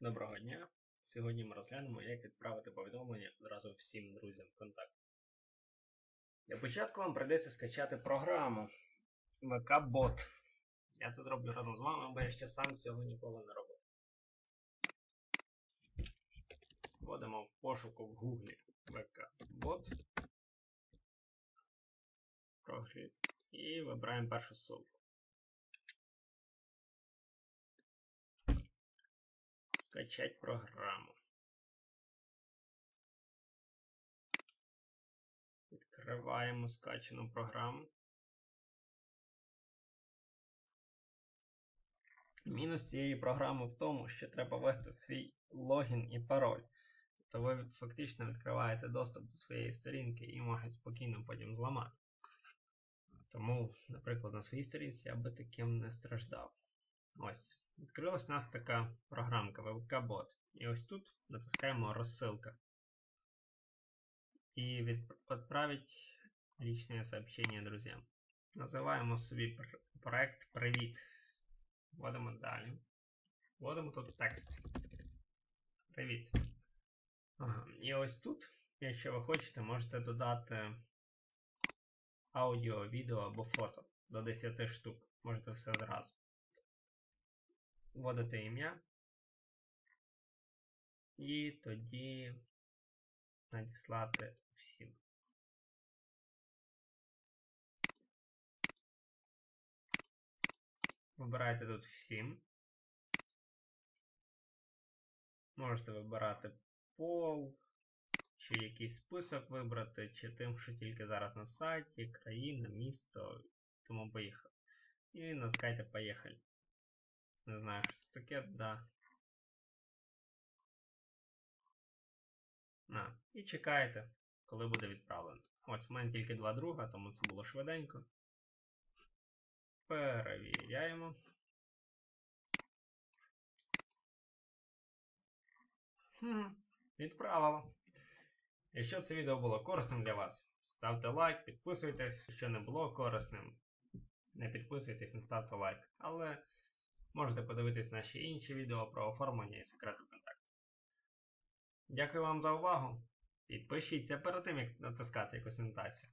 Доброго дня! Сьогодні ми розглянемо, як відправити повідомлення одразу всім друзям в контакт. Для початку вам прийдеться скачати програму VK-Bot. Я це зроблю разом з вами, бо я ще сам цього ніколи не робив. Вводимо в пошуку в Google VK-Bot. І вибираємо першу ссылку. Скачать программу. Відкриваємо скачану програму. Мінус цієї програми в тому, що треба ввести свій логін і пароль. Тобто ви фактично відкриваєте доступ до своєї сторінки і можете спокійно потім зламати. Тому, наприклад, на своїй сторінці я би таким не страждав. Ось. Відкрилась у нас така програмка VK-Bot. І ось тут натискаємо розсилка. І відправить личное сообщение друзьям. Називаємо собі проект Привіт. Вводимо далі. Вводимо тут текст. Привіт. Ага. І ось тут, якщо ви хочете, можете додати аудіо, відео або фото до 10 штук. Можете все зразу. Вводите ім'я. І тоді надіслати всім. Вибираєте тут всім. Можете вибирати пол, чи якийсь список вибрати, чи тим, що тільки зараз на сайті, країна, місто, тому поїхав. І натискайте Поїхали. Не знаю, що це таке, да. На. І чекаєте, коли буде відправлено. Ось, у мене тільки два друга, тому це було швиденько. Перевіряємо. Хм, відправило. Якщо це відео було корисним для вас, ставте лайк, підписуйтесь, якщо не було корисним, не підписуйтесь, не ставте лайк. Але можете подивитись наші інші відео про оформлення і секрети контакту. Дякую вам за увагу. Підпишіться перед тим, як натискати якусь анотацію.